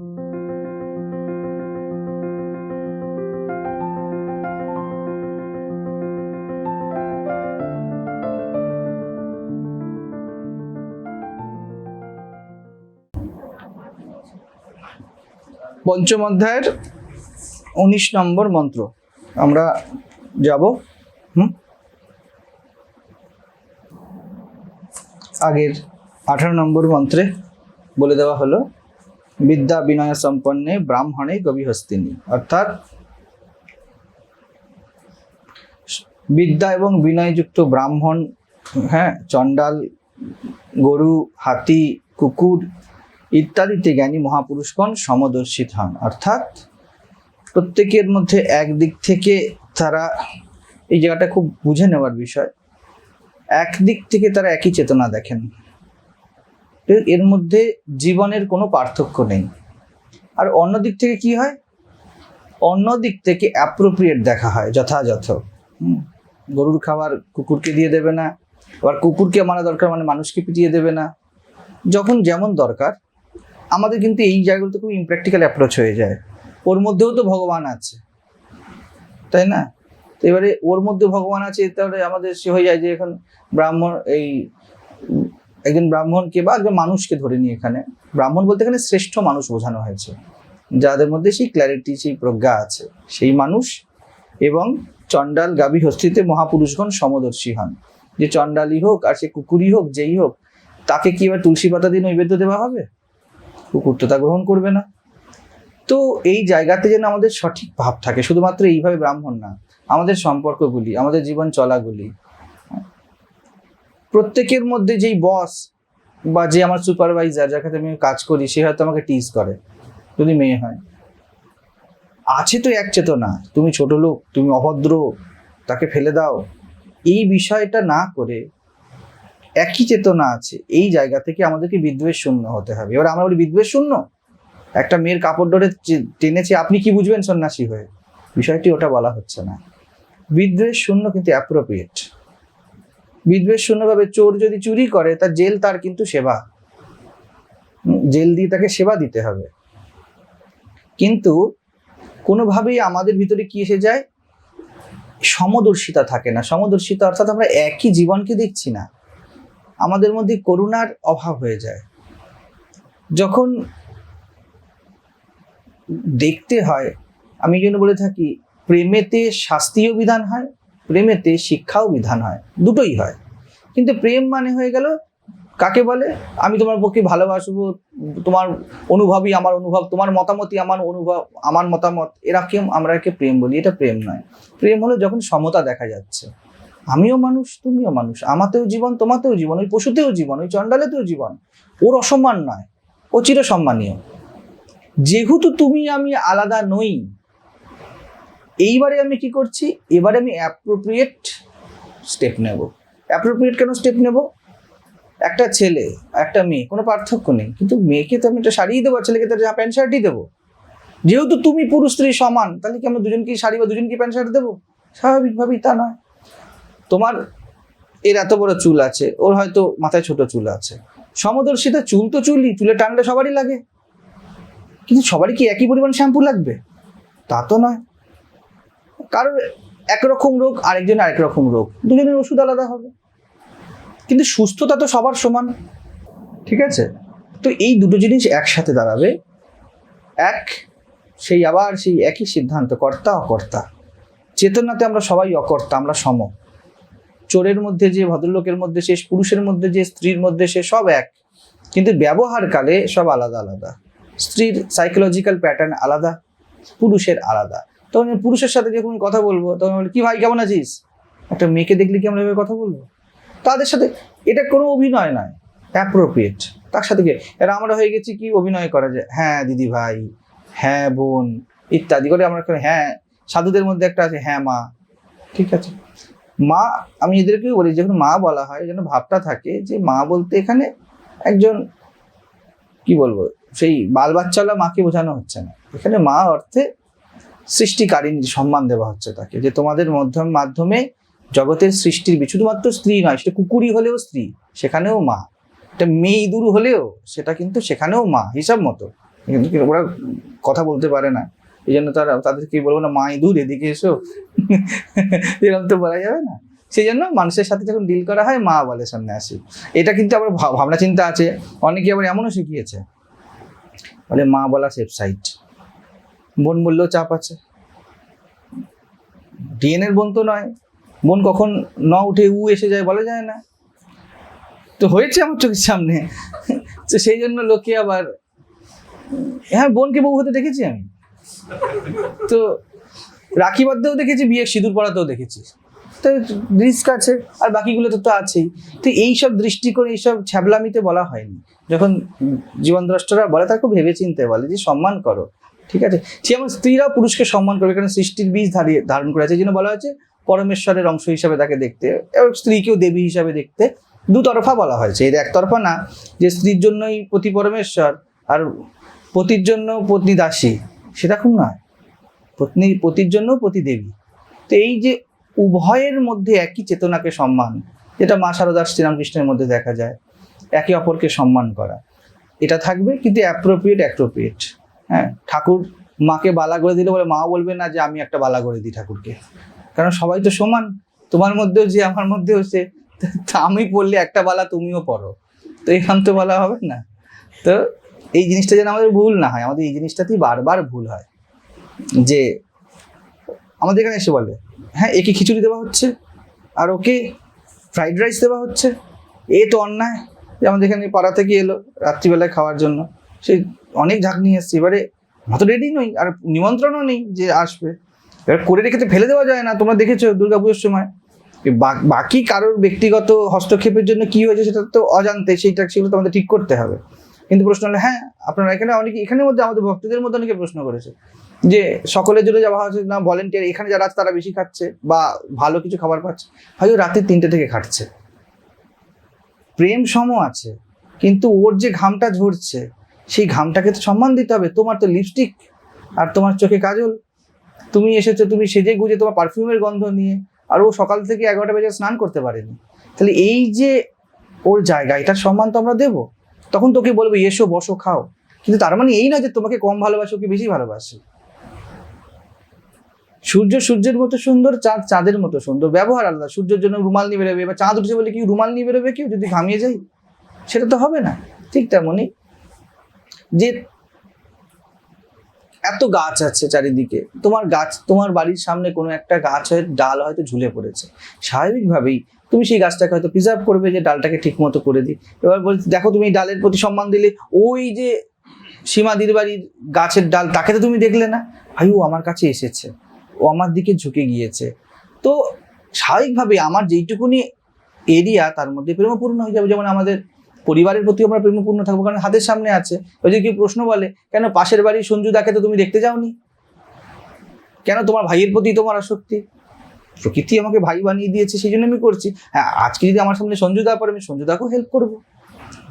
পঞ্চম অধ্যায়ের উনিশ নম্বর মন্ত্র। আমরা যাব, হুম? আগের আঠারো নম্বর মন্ত্রে বলে দেওয়া হলো বিদ্যা বিনয় সম্পন্নে ব্রাহ্মণে গভীহস্তিনী অর্থাৎ বিদ্যা এবং বিনয়যুক্ত ব্রাহ্মণ হ্যাঁ চণ্ডাল, গরু, হাতি, কুকুর ইত্যাদিতে জ্ঞানী মহাপুরুষগণ সমদর্শিত হন অর্থাৎ প্রত্যেকের মধ্যে একদিক থেকে তারা এই জায়গাটা খুব বুঝে নেওয়ার বিষয়। একদিক থেকে তারা একই চেতনা দেখেন। এর মধ্যে জীবনের কোনো পার্থক্য নেই। আর অন্য দিক থেকে কি হয়? অন্য দিক থেকে অ্যাপ্রোপ্রিয়েট দেখা হয়, যথাযথ। গরুর খাবার কুকুরকে দিয়ে দেবে না, আবার কুকুরকে মারা দরকার মানে মানুষকে পিটিয়ে দেবে না। যখন যেমন দরকার, আমাদের কিন্তু এই জায়গাগুলোতে খুব ইমপ্র্যাকটিক্যাল অ্যাপ্রোচ হয়ে যায়। ওর মধ্যেও তো ভগবান আছে। তাই না? তো এবারে ওর মধ্যে ভগবান আছে, তাহলে আমাদের সে হয়ে যায় যে এখন ব্রাহ্মণ এই একজন ব্রাহ্মণকে বা একজন মানুষকে ধরে নিয়ে এখানে, ব্রাহ্মণ বলতে এখানে শ্রেষ্ঠ মানুষ বোঝানো হয়েছে। যাদের মধ্যে সেই ক্ল্যারিটি সেই প্রজ্ঞা আছে, সেই মানুষ এবং চণ্ডাল গাভী হস্তিতে মহাপুরুষগণ সমদর্শী হন। যে চণ্ডালই হোক আর সে কুকুরই হোক, যেই হোক, তাকে কি এবার তুলসী পাতা দিয়ে নৈবেদ্য দেওয়া হবে? কুকুর তো তা গ্রহণ করবে না। তো এই জায়গাতে যেন আমাদের সঠিক ভাব থাকে, শুধুমাত্র এইভাবে ব্রাহ্মণ না, আমাদের সম্পর্কগুলি, আমাদের জীবন চলাগুলি প্রত্যেকের মধ্যে যেই বস বা যে আমার সুপারভাইজার যার কাছে আমি কাজ করি, সে হয়তো আমাকে টিজ করে, যদি মেয়ে হয়। আছে তো এক চেতনা, তুমি ছোট লোক, তুমি অভদ্র, তাকে ফেলে দাও। এই বিষয়টা না করে একই চেতনা আছে, এই জায়গা থেকে আমাদেরকে বিদ্বেষ শূন্য হতে হবে। এবার আমরা বলি, বিদ্বেষ শূন্য? একটা মেয়ের কাপড় চে- টেনেছে, আপনি কি বুঝবেন সন্ন্যাসী হয়ে? বিষয়টি ওটা বলা হচ্ছে না। বিদ্বেষ শূন্য কিন্তু অ্যাপ্রোপ্রিয়েট বিদ্বেষ শূন্যভাবে চোর যদি চুরি করে তার জেল তার কিন্তু সেবা। জেল দিয়ে তাকে সেবা দিতে হবে। কিন্তু কোনোভাবেই আমাদের ভিতরে কি এসে যায়? সমদর্শিতা থাকে না। সমদর্শিতা অর্থাৎ আমরা একই জীবনকে দেখছি না। আমাদের মধ্যে করুণার অভাব হয়ে যায়। যখন দেখতে হয়, আমি জন্য বলে থাকি, প্রেমেতে শাস্তিও বিধান হয় প্রেমেতে শিক্ষাও বিধান হয়, দুটোই হয়। কিন্তু প্রেম মানে হয়ে গেল, কাকে বলে? আমি তোমার পক্ষে ভালোবাসবো, তোমার অনুভবই আমার অনুভব, তোমার মতামতই আমার অনুভব, আমার মতামত। এরকম আমরা একে প্রেম বলি, এটা প্রেম নয়। প্রেম হলো যখন সমতা দেখা যাচ্ছে। আমিও মানুষ, তুমিও মানুষ। আমাতেও জীবন, তোমাতেও জীবন। ওই পশুতেও জীবন, ওই চণ্ডালেতেও জীবন। ওর অসম্মান নয়, ও চিরসম্মানীয়। যেহেতু তুমি আমি আলাদা নই এইবারে আমি কি করছি? এবারে আমি অ্যাপ্রোপ্রিয়েট স্টেপ নেব। অ্যাপ্রোপ্রিয়েট কেন স্টেপ নেব? একটা ছেলে, একটা মেয়ে, কোনো পার্থক্য নেই। কিন্তু মেয়েকে তো আমি একটা শাড়িই দেবো ছেলেকে তো একটা প্যান্ট শার্টই দেবো। যেহেতু তুমি পুরুষ, স্ত্রী সমান, তাহলে কি আমরা দুজনকেই শাড়ি বা দুজনকে প্যান্ট শার্ট দেবো? স্বাভাবিকভাবেই তা নয়। তোমার এর এত বড় চুল আছে, ওর হয়তো মাথায় ছোট চুল আছে। সমদর্শিতা চুল তো চুলই, চুলে টানলে সবারই লাগে। কিন্তু সবারই কি একই পরিমাণ শ্যাম্পু লাগবে? তা তো নয়। কারোর একরকম রোগ, আরেকজন আরেক রকম রোগ। দুজনের ওষুধ আলাদা হবে। কিন্তু সুস্থতা তো সবার সমান, ঠিক আছে? তো এই দুটো জিনিস একসাথে দাঁড়াবে। এক, সেই আবার সেই একই সিদ্ধান্ত, কর্তা অকর্তা। চেতনাতে আমরা সবাই অকর্তা, আমরা সম। চোরের মধ্যে যে, ভদ্রলোকের মধ্যে সে, পুরুষের মধ্যে যে, স্ত্রীর মধ্যে সে সব এক। কিন্তু ব্যবহারকালে সব আলাদা আলাদা। স্ত্রীর সাইকোলজিক্যাল প্যাটার্ন আলাদা, পুরুষের আলাদা। তখন পুরুষের সাথে যখন কথা বলব তখন বলি, কি ভাই কেমন আছিস? একটা মেয়েকে দেখলে কি আমরা এভাবে কথা বলব? তাদের সাথে এটা কোনো অভিনয় নয় অ্যাপ্রোপ্রিয়েট তার সাথে কি এটা আমরা হয়ে গেছি কি অভিনয় করা যায়? হ্যাঁ দিদি ভাই হ্যাঁ বোন ইত্যাদি করে আমরা হ্যাঁ সাধুদের মধ্যে একটা আছে হ্যাঁ মা। ঠিক আছে? মা আমি এদেরকেও বলি যখন মা বলা হয় যেন ভাবটা থাকে যে মা বলতে এখানে একজন কি বলব সেই বাল বাচ্চালা মাকে বোঝানো হচ্ছে না। এখানে মা অর্থে সৃষ্টিকারিনী সম্মান দেওয়া হচ্ছে তাকে, যে তোমাদের মাধ্যম, মাধ্যমে জগতের সৃষ্টির শুধুমাত্র স্ত্রী নয়, সেটা কুকুরই হলেও স্ত্রী, সেখানেও মা। এটা মেয়ে ইঁদুর হলেও, সেটা কিন্তু সেখানেও মা, হিসাব মতো। কিন্তু ওরা কথা বলতে পারে না। এই জন্য তারা, তাদেরকে বলব না, মা ইঁদুর, এদিকে এসো। এরকম তো বলা যাবে না। সেই জন্য মানুষের সাথে যখন ডিল করা হয়, মা বলে সামনে আসি। এটা কিন্তু আবার ভাব- ভাবনা চিন্তা আছে। অনেকে আবার এমনও শিখিয়েছে। বলে, মা বলা সেফ সাইড বোন বললেও চাপ আছে। ডিএনএর বোন তো নয়। বোন কখন ন উঠে উ এসে যায় বলা যায় না। তো হয়েছে আমার চোখের সামনে। তো সেই জন্য লোকে আবার হ্যাঁ বোনকে বউ হতে দেখেছি আমি। তো রাখি বাঁধতেও দেখেছি বিয়ে সিঁদুর পড়াতেও দেখেছি। তো রিস্ক আছে, আর বাকিগুলো তো তো আছেই। তো এইসব দৃষ্টিকোণ, এইসব ছ্যাবলামিতে বলা হয়নি। যখন জীবনদ্রষ্টরা বলে তাকে ভেবে চিনতে বলে যে সম্মান করো। ঠিক আছে? সে আমার স্ত্রীরা পুরুষকে সম্মান করবে, কারণ সৃষ্টির বীজ ধারিয়ে ধারণ করে আছে। জন্য বলা হয়েছে পরমেশ্বরের অংশ হিসাবে তাকে দেখতে এবং স্ত্রীকেও দেবী হিসাবে দেখতে দুতরফা বলা হয়েছে। এর একতরফা না, যে স্ত্রীর জন্যই পতি পরমেশ্বর আর পতির জন্য পত্নী দাসী, সেটা খুব নয়। পত্নী, পতির জন্য পতি দেবী। তো এই যে উভয়ের মধ্যে একই চেতনাকে সম্মান, যেটা মা শারদা শ্রীরামকৃষ্ণের মধ্যে দেখা যায়, একে অপরকে সম্মান করা। এটা থাকবে কিন্তু অ্যাপ্রোপ্রিয়েট অ্যাপ্রোপ্রিয়েট হ্যাঁ ঠাকুর মাকে বালা করে দিলে বলে মা বলবে না যে আমি একটা বালা করে দিই ঠাকুরকে। কারণ সবাই তো সমান, তোমার মধ্যেও যে, আমার মধ্যেও সে। আমি পড়লে একটা বালা তুমিও পড়ো। তো এখান তো বলা হবে না। তো এই জিনিসটা যেন আমাদের ভুল না হয়, আমাদের এই জিনিসটাতেই বারবার ভুল হয়। যে আমাদের এখানে এসে বলে হ্যাঁ একে খিচুড়ি দেওয়া হচ্ছে, আর ওকে ফ্রাইড রাইস দেওয়া হচ্ছে। এ তো অন্যায় যে আমাদের এখানে পাড়া থেকে এলো রাত্রিবেলায় খাওয়ার জন্য। সে অনেক নিয়ে এসছে। এবারে অত রেডি নই, আর নিমন্ত্রণও নেই যে আসবে। এবার করে রেখে ফেলে দেওয়া যায় না, তোমরা দেখেছ দুর্গাপুজোর সময়। বাকি কারোর ব্যক্তিগত হস্তক্ষেপের জন্য কি হয়েছে সেটা তো অজান্তে, সেইটা সেগুলো তো আমাদের ঠিক করতে হবে। কিন্তু প্রশ্ন হলো হ্যাঁ আপনারা এখানে অনেকে, এখানের মধ্যে আমাদের ভক্তদের মধ্যে অনেকে প্রশ্ন করেছে। যে সকলের জন্য যাওয়া হচ্ছে না ভলেন্টিয়ার এখানে যারা আছে তারা বেশি খাচ্ছে বা ভালো কিছু খাবার পাচ্ছে। হয়তো রাতে তিনটে থেকে খাটছে। প্রেম সম আছে, কিন্তু ওর যে ঘামটা ঝরছে সেই ঘামটাকে তো সম্মান দিতে হবে। তোমার তো লিপস্টিক আর তোমার চোখে কাজল। তুমি এসেছ, তুমি সেজে গুজে তোমার পারফিউমের গন্ধ নিয়ে, আর ও সকাল থেকে এগারোটা বেজে স্নান করতে পারেনি। তাহলে এই যে ওর জায়গা, এটার সম্মান তো আমরা দেবো। তখন তোকে বলব, এসো, বসো, খাও। কিন্তু তার মানে এই না যে তোমাকে কম ভালোবাসে ওকে বেশি ভালোবাসে। সূর্য সূর্যের মতো সুন্দর, চাঁদ চাঁদের মতো সুন্দর। ব্যবহার আলাদা। সূর্যের জন্য রুমাল নিয়ে বেরোবে, এবার চাঁদ উঠেছে বলে কি রুমাল নিয়ে বেরোবে কেউ? যদি ঘামিয়ে যাই, সেটা তো হবে না। ঠিক তেমনই যে এত গাছ আছে চারিদিকে। তোমার গাছ, তোমার বাড়ির সামনে কোনো একটা গাছের ডাল হয়তো ঝুলে পড়েছে। স্বাভাবিকভাবেই তুমি সেই গাছটাকে হয়তো প্রিজার্ভ করবে যে ডালটাকে ঠিক মতো করে দিই। এবার বলছি, দেখো তুমি ডালের প্রতি সম্মান দিলে ওই যে সীমাদির বাড়ির গাছের ডাল, তাকে তো তুমি দেখলে না? ভাই ও আমার কাছে এসেছে। ও আমার দিকে ঝুঁকে গিয়েছে। তো স্বাভাবিকভাবে আমার যেইটুকুনি এরিয়া তার মধ্যে প্রেমপূর্ণ হয়ে যাবে। যেমন আমাদের পরিবারের প্রতি আমরা প্রেমপূর্ণ থাকব, কারণ হাতের সামনে আছে। ওই যে কেউ প্রশ্ন বলে, কেন পাশের বাড়ির সঞ্জুদাকে তো তুমি দেখতে যাওনি? কেন তোমার ভাইয়ের প্রতি তোমার আসক্তি? প্রকৃতি আমাকে ভাই বানিয়ে দিয়েছে, সেই জন্য আমি করছি। হ্যাঁ আজকে যদি আমার সামনে সঞ্জু সঞ্জুদা পড়ে, আমি সঞ্জুদাকেও হেল্প করব।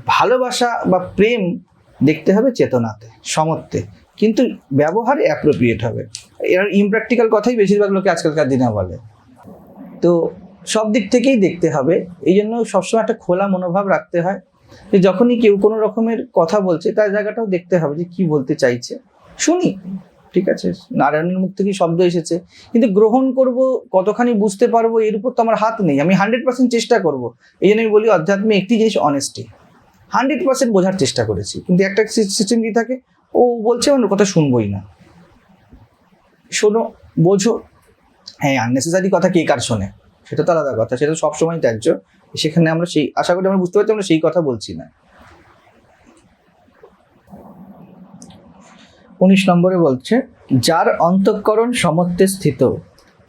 ভালোবাসা বা প্রেম দেখতে হবে চেতনাতে, সমত্বে। কিন্তু ব্যবহারে অ্যাপ্রোপ্রিয়েট হবে। এর ইমপ্র্যাকটিক্যাল কথাই বেশিরভাগ লোকে আজকালকার দিনে বলে। তো সব দিক থেকেই দেখতে হবে। এই জন্য সবসময় একটা খোলা মনোভাব রাখতে হয়। যে যখনই কেউ কোনো রকমের কথা বলছে, তার জায়গাটাও দেখতে হবে যে কি বলতে চাইছে। শুনি, ঠিক আছে? নারায়ণের মুখ থেকে শব্দ এসেছে। কিন্তু গ্রহণ করব, কতখানি বুঝতে পারব, এর উপর তো আমার হাত নেই। আমি হান্ড্রেড পার্সেন্ট চেষ্টা করব। এই জন্য আমি বলি অধ্যাত্মে একটি জিনিস অনেস্টি হান্ড্রেড পার্সেন্ট বোঝার চেষ্টা করেছি। কিন্তু একটা সিস্টেম কি থাকে? ও বলছে আমার কথা শুনবোই না। শোনো, বোঝো। হ্যাঁ আননেসেসারি কথা কে কার শোনে? সেটা তো আলাদা কথা। সেটা সবসময় ত্যায্য। সেখানে আমরা সেই, আশা করি আমরা বুঝতে পারছি, আমরা সেই কথা বলছি না। উনিশ নম্বরে বলছে, যার অন্তঃকরণ সমত্বে স্থিত,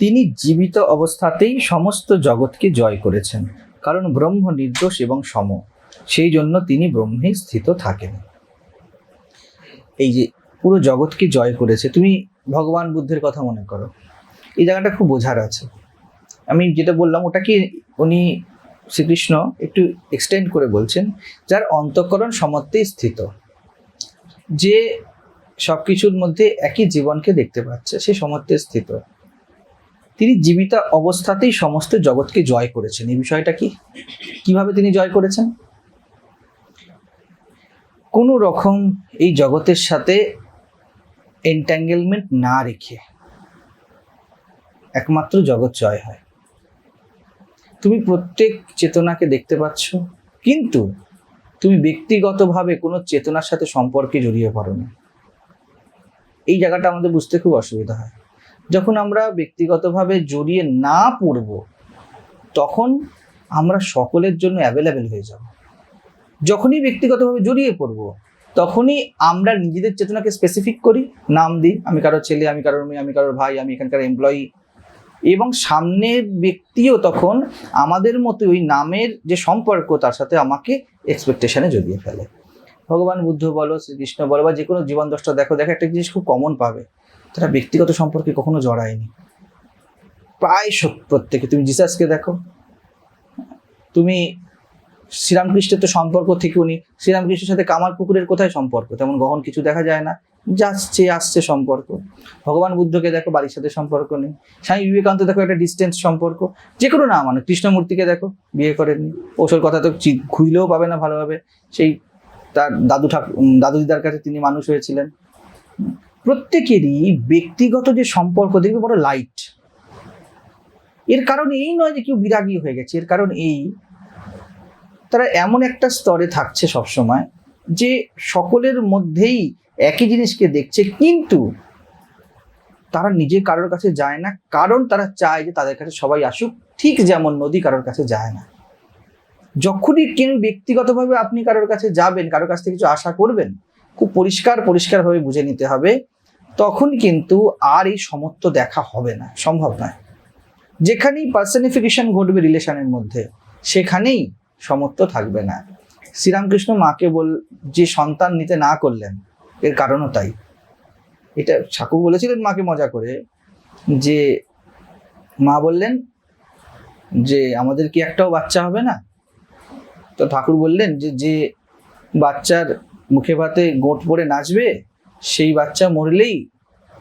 তিনি জীবিত অবস্থাতেই সমস্ত জগৎকে জয় করেছেন, কারণ ব্রহ্ম নির্দোষ এবং সম, সেই জন্য তিনি ব্রহ্মেই স্থিত থাকেন। এই যে পুরো জগৎকে জয় করেছে, তুমি ভগবান বুদ্ধের কথা মনে করো। এই জায়গাটা খুব বোঝার আছে। আমি যেটা বললাম ওটা কি উনি শ্রীকৃষ্ণ একটু এক্সটেন্ড করে বলছেন, যার অন্তঃকরণ সমত্বেই স্থিত। যে সব কিছুর মধ্যে একই জীবনকে দেখতে পাচ্ছে, সে সমত্বে স্থিত। তিনি জীবিত অবস্থাতেই সমস্ত জগৎকে জয় করেছেন। এই বিষয়টা কি? কীভাবে তিনি জয় করেছেন? কোনো রকম এই জগতের সাথে এন্ট্যাঙ্গেলমেন্ট না রেখে একমাত্র জগৎ জয় হয়। তুমি প্রত্যেক চেতনাকে দেখতে পাচ্ছ, কিন্তু তুমি ব্যক্তিগতভাবে কোনো চেতনার সাথে সম্পর্কে জড়িয়ে পড়ো না। এই জায়গাটা আমাদের বুঝতে খুব অসুবিধা হয়। যখন আমরা ব্যক্তিগতভাবে জড়িয়ে না পড়ব, তখন আমরা সকলের জন্য অ্যাভেলেবেল হয়ে যাব। যখনই ব্যক্তিগতভাবে জড়িয়ে পড়ব, তখনই আমরা নিজেদের চেতনাকে স্পেসিফিক করি, নাম দিই, আমি কারোর ছেলে, আমি কারোর মেয়ে, আমি কারোর ভাই, আমি এখানকার এমপ্লয়ি এবং সামনের ব্যক্তিও তখন আমাদের মতো ওই নামের যে সম্পর্ক, তার সাথে আমাকে এক্সপেকটেশনে জড়িয়ে ফেলে। ভগবান, বুদ্ধ বলো, শ্রীকৃষ্ণ বলো, বা যে কোনো জীবন দশটা দেখো দেখো, একটা জিনিস খুব কমন পাবে। তারা ব্যক্তিগত সম্পর্কে কখনো জড়ায়নি। প্রায় প্রত্যেকে। তুমি জিসাসকে দেখো। তুমি শ্রীরামকৃষ্ণের তো সম্পর্ক থেকে উনি শ্রীরামকৃষ্ণের সাথে কামার পুকুরের কোথায় সম্পর্ক? তেমন গহন কিছু দেখা যায় না। যাচ্ছে, আসছে সম্পর্ক। ভগবান বুদ্ধকে দেখো, বাড়ির সাথে সম্পর্ক নেই। স্বামী বিবেকানন্দ দেখো, একটা ডিস্টেন্স সম্পর্ক। যে কোনো না মানে কৃষ্ণমূর্তিকে দেখো, বিয়ে করেননি ওসব কথা তো খুঁজলেও পাবে না ভালোভাবে। সেই তার দাদু ঠাকুর দাদু দিদার কাছে তিনি মানুষ হয়েছিলেন। প্রত্যেকেরই ব্যক্তিগত যে সম্পর্ক, দেখবে বড় লাইটের কারণ এই নয় যে কেউ বিরাগী হয়ে গেছে, এর কারণ এই, তারা এমন একটা স্তরে থাকছে সবসময় যে সকলের মধ্যেই একই জিনিসকে দেখছে, কিন্তু তারা নিজে কারোর কাছে যায় না। কারণ তারা চায় যে তাদের কাছে সবাই আসুক, ঠিক যেমন নদী কারোর কাছে যায় না। যখনই কেউ ব্যক্তিগতভাবে আপনি কারোর কাছে যাবেন, কারোর কাছ থেকে কিছু আশা করবেন, খুব পরিষ্কার পরিষ্কারভাবে বুঝে নিতে হবে, তখন কিন্তু আর এই সমত্ব দেখা হবে না, সম্ভব নয়। যেখানেই পার্সনিফিকেশন ঘটবে রিলেশনের মধ্যে, সেখানেই সমত্ব থাকবে না। শ্রীরামকৃষ্ণ মাকে বল, যে সন্তান নিতে না করলেন, এর কারণও তাই। এটা ঠাকুর বলেছিলেন মাকে মজা করে, যে মা বললেন যে, আমাদের কি একটাও বাচ্চা হবে না? তো ঠাকুর বললেন যে যে বাচ্চার মুখে ভাতে গোট পরে নাচবে, সেই বাচ্চা মরলেই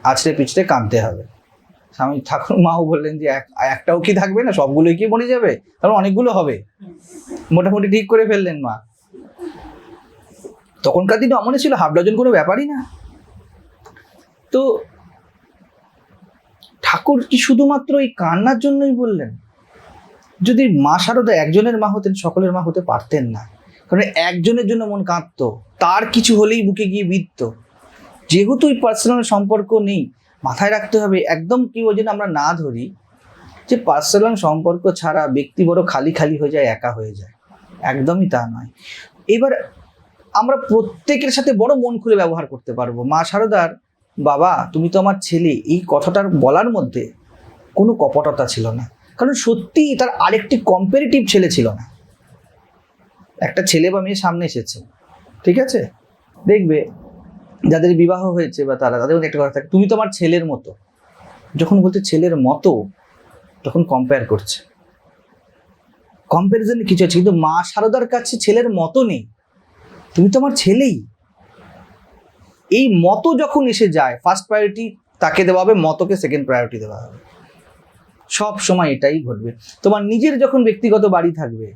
আছড়ে পিছড়ে কাঁদতে হবে। স্বামী ঠাকুর মাও বললেন যে, এক- একটাও কি থাকবে না? সবগুলোই কি মরে যাবে? কারণ অনেকগুলো হবে। মোটামুটি ঠিক করে ফেললেন মা। তখনকার দিনে মনে ছিল, হাফ ডজন কোনো ব্যাপারই না। তো ঠাকুর কি শুধুমাত্র এই কান্নার জন্যই বললেন? যদি মা শারদা একজনের মা হতেন, সকলের মা হতে পারতেন না। কারণ একজনের জন্য মন কাঁদতো তার কিছু হলেই বুকে গিয়ে বিঁধত। যেহেতু এই পার্সোনাল সম্পর্ক নেই, মাথায় রাখতে হবে, একদম কি ওই আমরা না ধরি, যে পার্সোনাল সম্পর্ক ছাড়া ব্যক্তি বড় খালি খালি হয়ে যায়, একা হয়ে যায়। একদমই তা নয়। এবার আমরা প্রত্যেকের সাথে বড় মন খুলে ব্যবহার করতে পারব। মা সারদার বাবা, তুমি তো আমার ছেলে, এই কথাটার বলার মধ্যে কোনো কপটতা ছিল না। কারণ সত্যি তার আরেকটি কম্পারেটিভ ছেলে ছিল না। একটা ছেলে বা মেয়ে সামনে এসেছে, ঠিক আছে? দেখবে যাদের বিবাহ হয়েছে বা তারা, তাদের মধ্যে একটা কথা থাকে, তুমি তো আমার ছেলের মতো। যখন বলছে ছেলের মতো তখন কম্পেয়ার করছে। কম্প্যারিজনে কিছু আছে, কিন্তু মা সারদার কাছে ছেলের মতো নেই। তুমি তো আমার ছেলেই। এই মতো যখন এসে যায় ফার্স্ট প্রায়োরিটি তাকে দেওয়া হবে, মতকে সেকেন্ড প্রায়োরিটি দেওয়া হবে। সব সময় এটাই ঘটবে। তোমার নিজের যখন ব্যক্তিগত বাড়ি থাকবে,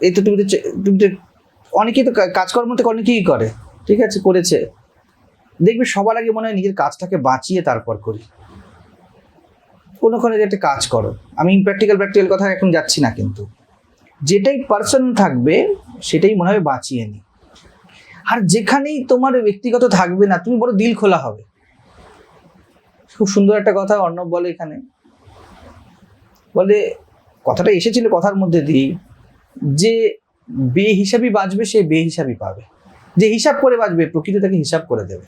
এই তো তুমি তো তুমি তো অনেকেই তো কাজকর্ম তো অনেকেই করে, ঠিক আছে, করেছে। দেখবে সবার আগে মনে হয় নিজের কাজটাকে বাঁচিয়ে তারপর করি। কোনোক্ষণে একটা কাজ করো। আমি ইম্প্র্যাকটিক্যাল প্র্যাকটিক্যাল কথা এখন যাচ্ছি না কিন্তু। যেটাই পার্সন থাকবে, সেটাই মনে হয় বাঁচিয়ে নি। আর যেখানেই তোমার ব্যক্তিগত থাকবে না, তুমি বড় দিল খোলা হবে। খুব সুন্দর একটা কথা অর্ণব বলে এখানে। বলে, কথাটা এসেছিল কথার মধ্যে দিয়েই, যে বেহিসাবি বাঁচবে, সে বে হিসাবই পাবে। যে হিসাব করে বাঁচবে, প্রকৃতি তাকে হিসাব করে দেবে।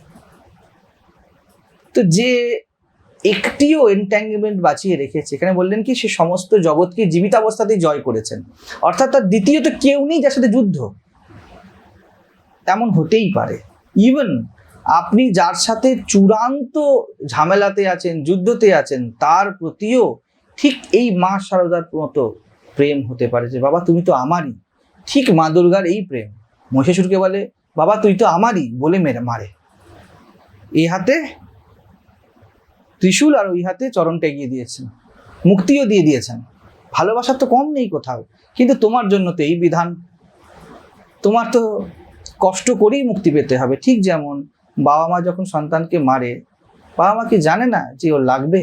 তো যে একটিও এন্ট্যাঙ্গেলমেন্ট বাঁচিয়ে রেখেছে। এখানে বললেন কি, সে সমস্ত জগৎকে জীবিত অবস্থাতেই জয় করেছেন। অর্থাৎ তার দ্বিতীয়ত কেউ নেই যার সাথে যুদ্ধ। তেমন হতেই পারে। ইভেন আপনি যার সাথে চূড়ান্ত ঝামেলাতে আছেন, যুদ্ধতে আছেন, তার প্রতিও ঠিক এই মা সারদার মতো প্রেম হতে পারে যে, বাবা, তুমি তো আমারই। ঠিক মা দুর্গার এই প্রেম। মহিষাসুরকে বলে, বাবা, তুই তো আমারই বলে মেরে, মারে। এই হাতে ত্রিশূল আর ওই হাতে চরণটা এগিয়ে দিয়েছেন। মুক্তিও দিয়ে দিয়েছেন। ভালোবাসার তো কম নেই কোথাও, কিন্তু তোমার জন্য তো এই বিধান। তোমার তো কষ্ট করেই মুক্তি পেতে হবে, ঠিক যেমন বাবা মা যখন সন্তানকে মারে বাবা মা কি জানে না যে ওর লাগবে?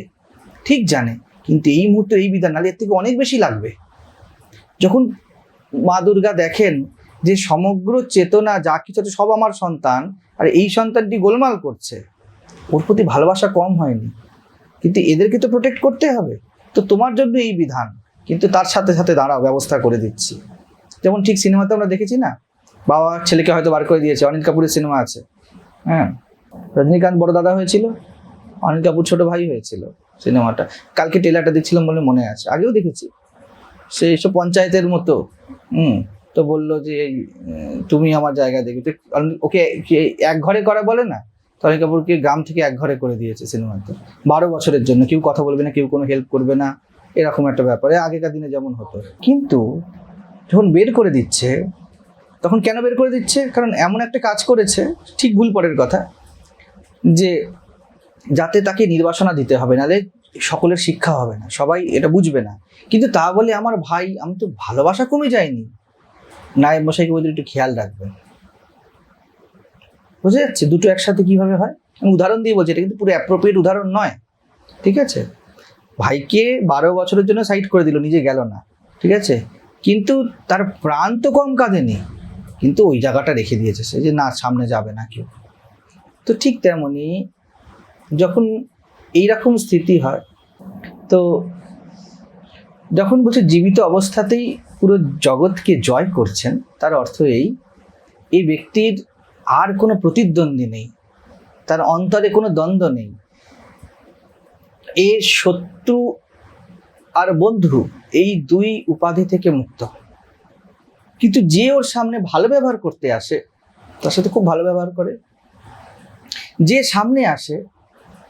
ঠিক জানে, কিন্তু এই মুহূর্তে এই বিধান নালে এর থেকে অনেক বেশি লাগবে। যখন মা দুর্গা দেখেন যে সমগ্র চেতনা, যা কিছু আছে সব আমার সন্তান, আর এই সন্তানটি গোলমাল করছে, ওর প্রতি ভালোবাসা কম হয়নি। কিন্তু এদেরকে তো প্রোটেক্ট করতে হবে। তো তোমার জন্য এই বিধান। কিন্তু তার সাথে সাথে দাঁড়াও, ব্যবস্থা করে দিচ্ছি। যেমন ঠিক সিনেমাতে আমরা দেখেছি না? বাবা ছেলেকে হয়তো বার করে দিয়েছে, অনিল কাপুরের সিনেমা আছে। হ্যাঁ? রজনীকান্ত বড় দাদা হয়েছিল, অনিল কাপুর ছোট ভাই হয়েছিল সিনেমাটা। কালকে ট্রেলারটা দেখছিলাম বলে মনে আছে, আগেও দেখেছি। সে এসব পঞ্চায়েতের মতো, হুম, তো বলল যে তুমি আমার জায়গা দেখবে ওকে এক ঘরে করা বলে না? তো কাপুরকে গ্রাম থেকে এক ঘরে করে দিয়েছে সিনেমাতে। বারো বছরের জন্য, কেউ কথা বলবে না, কেউ কোনো হেল্প করবে না, এরকম একটা ব্যাপারে। আগেকার দিনে যেমন হতো। কিন্তু যখন বের করে দিচ্ছে, তখন কেন বের করে দিচ্ছে? কারণ এমন একটা কাজ করেছে, ঠিক ভুল পরের কথা, যে যাতে তাকে নির্বাসনা দিতে হবে, নাহলে সকলের শিক্ষা হবে না, সবাই এটা বুঝবে না। কিন্তু তা বলে আমার ভাই, আমি তো ভালোবাসা কমে যায়নি। নায়ব মশাইকে বলতে একটু খেয়াল রাখবেন। বুঝে যাচ্ছে দুটো একসাথে কীভাবে হয়? আমি উদাহরণ দিয়ে বলছি, এটা কিন্তু পুরো অ্যাপ্রোপ্রিয়েট উদাহরণ নয়। ঠিক আছে? ভাইকে বারো বছরের জন্য সাইড করে দিল, নিজে গেল না। ঠিক আছে? কিন্তু তার প্রাণ তো কম কাঁদেনি। কিন্তু ওই জায়গাটা রেখে দিয়েছে সে যে, না, সামনে যাবে না কেউ। তো ঠিক তেমনই যখন এইরকম স্থিতি হয়, তো যখন বলছে জীবিত অবস্থাতেই পুরো জগৎকে জয় করছেন, তার অর্থ এই এই ব্যক্তির আর কোনো প্রতিদ্বন্দ্বী নেই। তার অন্তরে কোনো দ্বন্দ্ব নেই। এ শত্রু আর বন্ধু এই দুই উপাধি থেকে মুক্ত। কিন্তু যে ওর সামনে ভালো ব্যবহার করতে আসে, তার সাথে খুব ভালো ব্যবহার করে। যে সামনে আসে,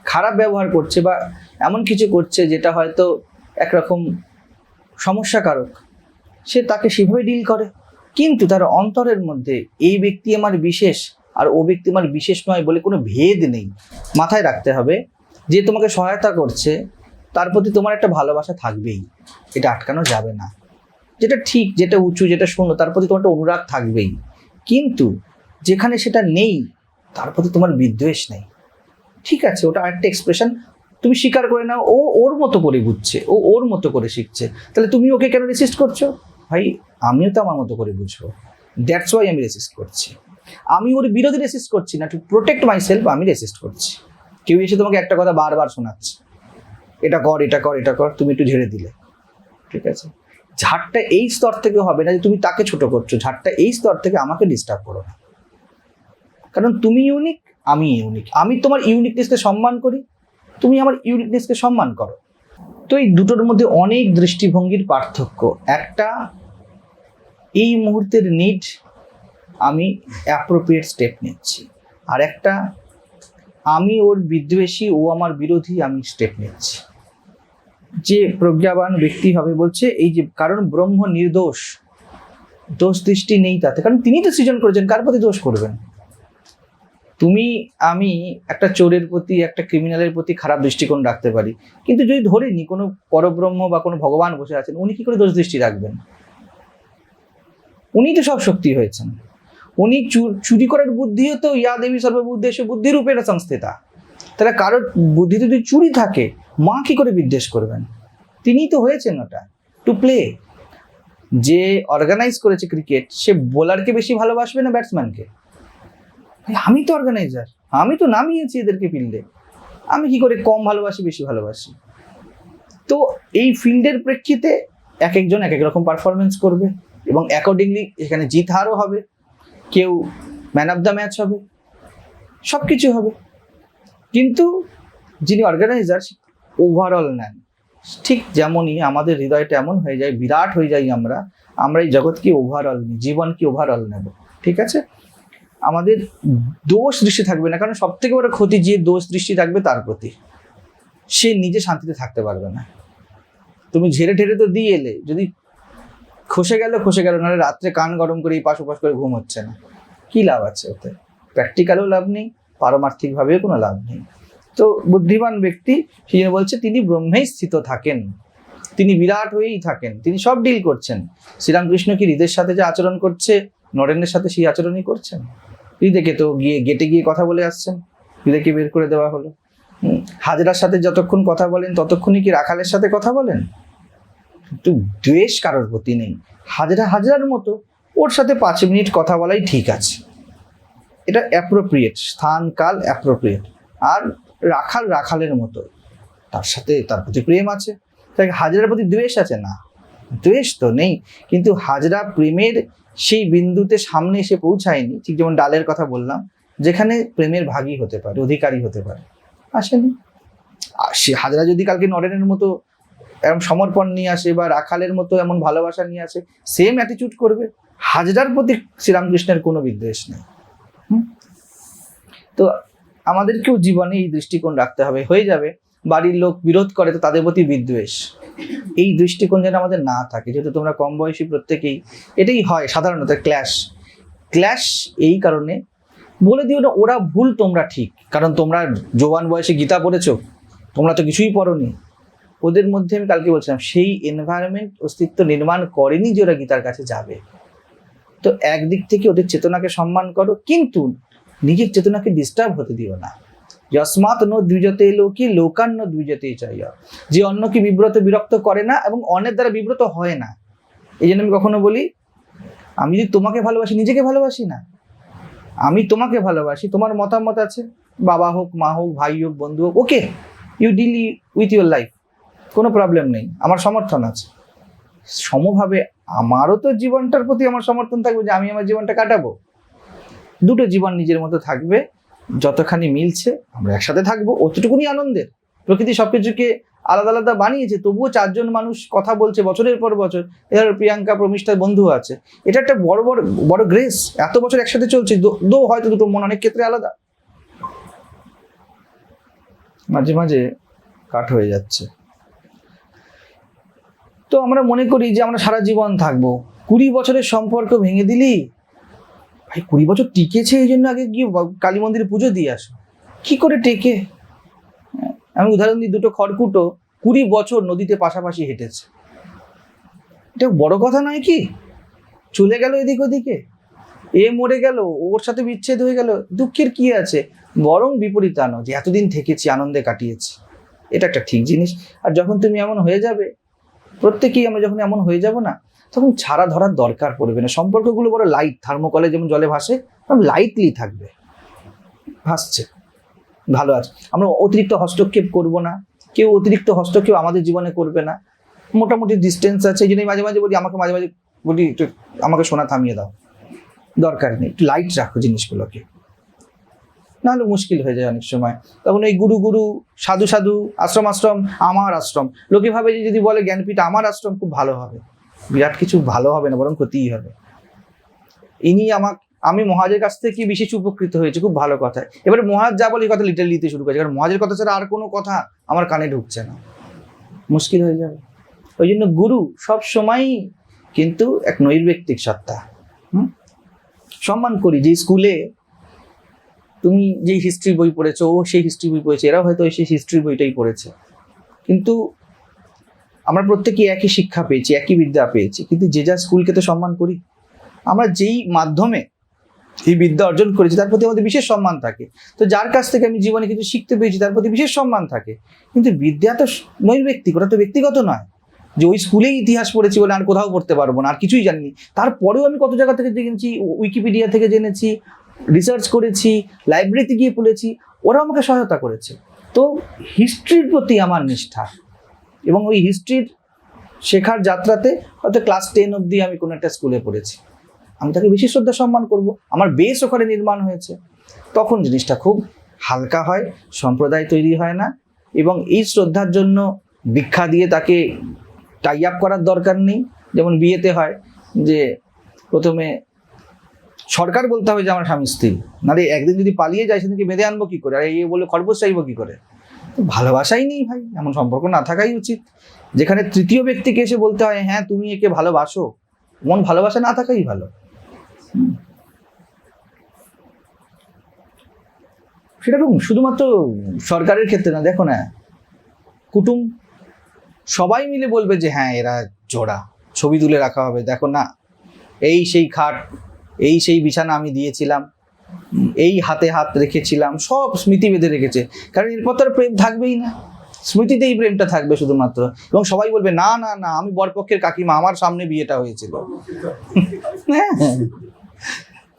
খারাপ ব্যবহার করছে বা এমন কিছু করছে যেটা হয়তো একরকম সমস্যাকারক, সে তাকে সেভাবে ডিল করে। কিন্তু তার অন্তরের মধ্যে এই ব্যক্তি আমার বিশেষ আর ও ব্যক্তি আমার বিশেষ নয় বলে কোনো ভেদ নেই। মাথায় রাখতে হবে যে তোমাকে সহায়তা করছে, তার প্রতি তোমার একটা ভালোবাসা থাকবেই। এটা আটকানো যাবে না। যেটা ঠিক, যেটা উঁচু, যেটা শূন্য, তার প্রতি তোমার একটা অনুরাগ থাকবেই। কিন্তু যেখানে সেটা নেই, তার প্রতি তোমার বিদ্বেষ নেই। ঠিক আছে, ওটা আরেকটা এক্সপ্রেশন তুমি স্বীকার করে নাও, ও ওর মতো করে বুঝছে, ও ওর মতো করে শিখছে। তাহলে তুমি ওকে কেন রেসিস্ট করছ? ভাই, আমিও তো আমার মতো করে বুঝব। দ্যাটস ওয়াই আমি রেসিস্ট করছি। আমি ওর বিরোধী রেসিস্ট করছি না টু প্রোটেক্ট মাই সেলফ আমি রেসিস্ট করছি। কেউ এসে তোমাকে একটা কথা বারবার শোনাচ্ছে। এটা কর এটা কর এটা কর, তুমি একটু ঝেড়ে দিলে। ঠিক আছে? ঝাড়টা এই স্তর থেকে হবে না যে তুমি তাকে ছোট করছ। ঝাড়টা এই স্তর থেকে আমাকে ডিস্টার্ব করো না। কারণ তুমি ইউনিক আমি ইউনিক আমি তোমার ইউনিকনেসকে সম্মান করি। তুমি আমার ইউনিকনেসকে সম্মান করো। তো এই দুটোর মধ্যে অনেক দৃষ্টিভঙ্গির পার্থক্য। একটা, এই মুহূর্তের নিড আমি অ্যাপ্রোপ্রিয়েট স্টেপ নিচ্ছি। আর একটা, আমি ওর বিদ্বেষী, ও আমার বিরোধী, আমি স্টেপ নিচ্ছি। যে প্রজ্ঞাবান ব্যক্তি হবে বলছে, এই যে কারণ ব্রহ্ম নির্দোষ, দোষ দৃষ্টি নেই তাতে। কারণ তিনি তো সৃজন করেছেন, কার প্রতি দোষ করবেন? তুমি, আমি একটা চোরের প্রতি, একটা ক্রিমিনালের প্রতি খারাপ দৃষ্টিকোণ রাখতে পারি। কিন্তু যদি ধরে নি কোনো পরব্রহ্ম বা কোনো ভগবান বসে আছেন, উনি কি করে দোষ দৃষ্টি রাখবেন? উনি তো সব শক্তি হয়েছেন। উনি চুরি করার বুদ্ধিও তো ইয়া দেবী সর্ববুদ্ধেশ বুদ্ধিরূপের সংস্থিতা। তাহলে কারোর বুদ্ধি যদি চুরি থাকে, মা কি করে বিদ্বেষ করবেন? তিনিই তো হয়েছেন ওটা টু প্লে যে অর্গানাইজ করেছে ক্রিকেট সে বোলারকে বেশি ভালোবাসবে না ব্যাটসম্যানকে আমি তো অর্গানাইজার আমি তো নামিয়েছি এদেরকে ফিল্ডে আমি কি করে কম ভালোবাসি, বেশি ভালোবাসি? তো এই ফিল্ডের প্রেক্ষিতে এক একজন এক এক রকম পারফরমেন্স করবে এবং অ্যাকর্ডিংলি এখানে জিত হারও হবে, কেউ ম্যান অফ দ্য ম্যাচ হবে সব কিছু হবে। কিন্তু যিনি অর্গানাইজার ওভারঅল নেন ঠিক যেমনই আমাদের হৃদয়টা এমন হয়ে যায়, বিরাট হয়ে যাই আমরা আমরা এই জগৎকে ওভারঅল নিই জীবনকে ওভারঅল নেব। ঠিক আছে? আমাদের দোষ দৃষ্টি থাকবে না, কারণ সব থেকে বড় ক্ষতি যে দোষ দৃষ্টি থাকবে তার প্রতি। সে নিজে শান্তিতে থাকতে পারবে না। তুমি ঝেড়ে ঠেড়ে তো দিয়ে এলে, যদি খসে গেল খসে গেল, নাহলে রাত্রে কান গরম করে এই পাশ ওপাশ করে ঘুম হচ্ছে না। কি লাভ আছে ওতে? প্র্যাকটিক্যালও লাভ নেই, পারমার্থিকভাবেও কোনো লাভ নেই। তো বুদ্ধিমান ব্যক্তি সেই জন্য বলছে, তিনি ব্রহ্মেই স্থিত থাকেন। তিনি বিরাট হয়েই থাকেন। তিনি সব ডিল করছেন। শ্রীরামকৃষ্ণ কি হৃদের সাথে যে আচরণ করছে, নরেনের সাথে সেই আচরণই করছেন? হৃদেকে তো গিয়ে গেটে গিয়ে কথা বলে আসছেন। হৃদেকে বের করে দেওয়া হলো। হাজরার সাথে যতক্ষণ কথা বলেন, ততক্ষণই কি রাখালের সাথে কথা বলেন? কিন্তু দ্বেষ কারোর প্রতি নেই। হাজরা হাজরার মতো ওর সাথে পাঁচ মিনিট কথা বলাই ঠিক আছে। এটা অ্যাপ্রোপ্রিয়েট স্থান, কাল অ্যাপ্রোপ্রিয়েট আর রাখাল রাখালের মতো তার সাথে তার প্রতি প্রেম আছে। তাই হাজরার প্রতি দ্বেষ আছে? না। দ্বেষ তো নেই, কিন্তু হাজরা প্রেমের সেই বিন্দুতে সামনে এসে পৌঁছায়নি, ঠিক যেমন ডালের কথা বললাম, যেখানে প্রেমের ভাগী হতে পারে, অধিকারী হতে পারে। আসেনি। সে হাজরা যদি কালকে নরেনের মতো এরকম সমর্পণ নিয়ে আসে বা রাখালের মতো এমন ভালোবাসা নিয়ে আসে সেম অ্যাটিটিউড করবে। হাজরার প্রতি শ্রীরামকৃষ্ণের কোনো বিদ্বেষ নেই। তো আমাদেরকেও জীবনে এই দৃষ্টিকোণ রাখতে হবে। হয়ে যাবে। বাড়ির লোক বিরোধ করে তো তাদের প্রতি বিদ্বেষ। এই দৃষ্টিকোণ যেন আমাদের না থাকে, যেহেতু তোমরা কম বয়সী প্রত্যেকেই, এটাই হয় সাধারণত ক্ল্যাশ। ক্ল্যাশ এই কারণে বলে দিও না, ওরা ভুল তোমরা ঠিক, কারণ তোমরা জোয়ান বয়সে গীতা পড়েছো, তোমরা তো কিছুই পড়োনি। ওদের মধ্যে আমি কালকে বলছিলাম, সেই এনভায়রনমেন্ট অস্তিত্ব নির্মাণ করেনি যে ওরা গীতার কাছে যাবে। তো একদিক থেকে ওদের চেতনাকে সম্মান করো, কিন্তু নিজের চেতনাকে ডিস্টার্ব হতে দিও না। যস্মাৎ ন দ্বিজতে লোকে লোকান্ন দ্বিজতে চাইয়া যে অন্যকে বিব্রত বিরক্ত করে না এবং অন্যের দ্বারা বিব্রত হয় না। এই জন্য আমি কখনো বলি, আমি যদি তোমাকে ভালোবাসি, নিজেকে ভালোবাসি না। আমি তোমাকে ভালোবাসি, তোমার মতামত আছে। বাবা হোক, মা হোক, ভাই হোক, বন্ধু হোক, okay you deal with your life কোনো প্রবলেম নেই, আমার সমর্থন আছে। সমভাবে আমারও তো জীবনটার প্রতি আমার সমর্থন থাকবে যে আমি আমার জীবনটা কাটাবো। দুটো জীবন নিজের মতো থাকবে। যতখানি মিলছে, আমরা একসাথে থাকব, অতটুকুনি আনন্দের। প্রকৃতি সবকিছুকে আলাদা আলাদা বানিয়েছে, তবুও চারজন মানুষ কথা বলছে বছরের পর বছর, এর প্রিয়াঙ্কা প্রমিষ্ঠার বন্ধু আছে। এটা একটা বড় বড় বড় গ্রেস এত বছর একসাথে চলছে, দো হয়তো দুটো মন অনেক ক্ষেত্রে আলাদা। মাঝে মাঝে কাঠ হয়ে যাচ্ছে। তো আমরা মনে করি যে আমরা সারা জীবন থাকব। কুড়ি বছরের সম্পর্ক ভেঙে দিলি ভাই, কুড়ি বছর টিকেছে এই জন্য আগে গিয়ে কালী মন্দিরে পুজো দিয়ে আসো। কি করে টেকে? আমি উদাহরণ দিই, দুটো খড়কুটো কুড়ি বছর নদীতে পাশাপাশি হেঁটেছে। এটা বড় কথা নয় কি? চলে গেল এদিক ওদিকে। এ মরে গেল, ওর সাথে বিচ্ছেদ হয়ে গেল, দুঃখের কি আছে? বরং বিপরীত আনো যে এতদিন থেকেছি, আনন্দে কাটিয়েছি। এটা একটা ঠিক জিনিস। আর যখন তুমি এমন হয়ে যাবে, প্রত্যেকেই আমরা যখন এমন হয়ে যাব না তখন ছাড়া ধরার দরকার পড়বে না। সম্পর্কগুলো বড় লাইট থার্মোকলে যেমন জলে ভাসে তখন লাইটলি থাকবে। ভাসছে। ভালো আছে। আমরা অতিরিক্ত হস্তক্ষেপ করব না। কেউ অতিরিক্ত হস্তক্ষেপ আমাদের জীবনে করবে না। মোটামুটি ডিস্টেন্স আছে। এই জন্য মাঝে মাঝে বলি, আমাকে মাঝে মাঝে বলি, একটু আমাকে সোনা থামিয়ে দাও। দরকার নেই। একটু লাইট রাখো জিনিসগুলোকে। নাহলে মুশকিল হয়ে যায় অনেক সময়। তখন এই গুরু গুরু, সাধু সাধু, আশ্রম আশ্রম, আমার আশ্রম। লোকে ভাবে যদি বলে জ্ঞানপীঠ আমার আশ্রম, খুব ভালো হবে। বিরাট কিছু ভালো হবে না, বরং ক্ষতিই হবে। ইনি আমাকে আমি মহাজের কাছ থেকে বিশেষ উপকৃত হয়েছে, খুব ভালো কথা। এবারে মহাজ যা বলে এই কথা লিটার নিতে শুরু করেছে, কারণ মহাজের কথা ছাড়া আর কোনো কথা আমার কানে ঢুকছে না। মুশকিল হয়ে যাবে। ওই জন্য গুরু সব সময়ই কিন্তু এক নৈর্ব্যক্তিক সত্তা। হুম? সম্মান করি, যে স্কুলে তুমি যেই হিস্ট্রি বই পড়েছো, ও সেই হিস্ট্রি বই পড়েছে, এরাও হয়তো সেই হিস্ট্রি বইটাই পড়েছে। কিন্তু আমরা প্রত্যেকে একই শিক্ষা পেয়েছি, একই বিদ্যা পেয়েছি, কিন্তু যে যা স্কুলকে তো সম্মান করি, আমরা যেই মাধ্যমে এই বিদ্যা অর্জন করেছি, তার প্রতি আমাদের বিশেষ সম্মান থাকে। তো যার কাছ থেকে আমি জীবনে কিছু শিখতে পেরেছি তার প্রতি বিশেষ সম্মান থাকে। কিন্তু বিদ্যা তো নৈর্ব্যক্তিক, ওটা তো ব্যক্তিগত নয়। যে ওই স্কুলেই ইতিহাস পড়েছি বলে আর কোথাও পড়তে পারব না, আর কিছুই জানিনি। তারপরেও আমি কত জায়গা থেকে জেনেছি উইকিপিডিয়া থেকে জেনেছি রিসার্চ করেছি লাইব্রেরিতে গিয়ে পড়েছি ওরা আমাকে সহায়তা করেছে। তো হিস্ট্রির প্রতি আমার নিষ্ঠা। এবং ওই হিস্ট্রির শেখার যাত্রাতে হয়তো ক্লাস টেন অবধি আমি কোনো একটা স্কুলে পড়েছি। আমি তাকে বেশি শ্রদ্ধা সম্মান করব। আমার বেশ ওখানে নির্মাণ হয়েছে। তখন জিনিসটা খুব হালকা হয়, সম্প্রদায় তৈরি হয় না এবং এই শ্রদ্ধার জন্য ভিক্ষা দিয়ে তাকে টাই আপ করার দরকার নেই। যেমন বিয়েতে হয় যে প্রথমে সরকার বলতে হবে যে আমার স্বামী স্ত্রী। নাহলে একদিন যদি পালিয়ে যায় সেদিনকে বেঁধে আনব কী করে? আর এই বলে খরগোশ চাইব কী করে? ভালোবাসাই নেই ভাই, এমন সম্পর্ক না থাকাই উচিত। যেখানে তৃতীয় ব্যক্তিকে এসে বলতে হয় হ্যাঁ তুমি একে ভালোবাসো। মন ভালোবাসা না থাকাই ভালো। সেরকম শুধুমাত্র সরকারের ক্ষেত্রে না, দেখো না, কুটুম সবাই মিলে বলবে যে হ্যাঁ এরা জোড়া, ছবি তুলে রাখা হবে, দেখো না, এই সেই খাট, এই সেই বিছানা আমি দিয়েছিলাম। এই হাতে হাত রেখেছিলাম, সব স্মৃতি বেঁধে রেখেছে। কারণ এরপর তো আর প্রেম থাকবেই না। স্মৃতিতেই প্রেমটা থাকবে শুধুমাত্র। এবং সবাই বলবে, না না না, আমি বরপক্ষের কাকিমা, আমার সামনে বিয়েটা হয়েছিল। হ্যাঁ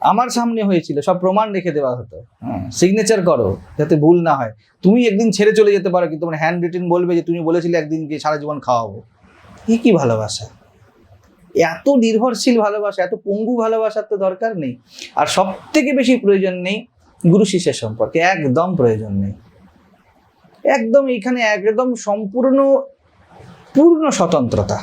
আমার সামনে হয়েছিল, সব প্রমাণ রেখে দেওয়া হতো। হ্যাঁ সিগনেচার করো, যাতে ভুল না হয়। তুমি একদিন ছেড়ে চলে যেতে পারো, কিন্তু তোমার হ্যান্ড রিটেন বলবে যে, তুমি বলেছিলে একদিন গিয়ে সারা জীবন খাওয়াবো। এ কি ভালোবাসা? এত নির্ভরশীল ভালোবাসা, এত পঙ্গু ভালোবাসার তো দরকার নেই। আর সব থেকে বেশি প্রয়োজন নেই গুরু শিষ্যের সম্পর্কে, একদম প্রয়োজন নেই। একদম এখানে একদম সম্পূর্ণ, পূর্ণ স্বতন্ত্রতা।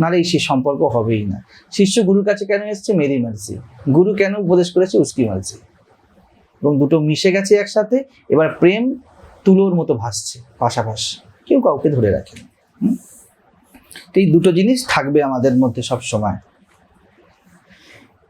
নাহলে এই সে সম্পর্ক হবেই না। শিষ্য গুরুর কাছে কেন এসছে? মেরি মার্সি। গুরু কেন উপদেশ করেছে? উস্কি মার্সি। এবং দুটো মিশে গেছে একসাথে, এবার প্রেম তুলোর মতো ভাসছে পাশাপাশি। কেউ কাউকে ধরে রাখে এই দুটো জিনিস থাকবে আমাদের মধ্যে সব সময়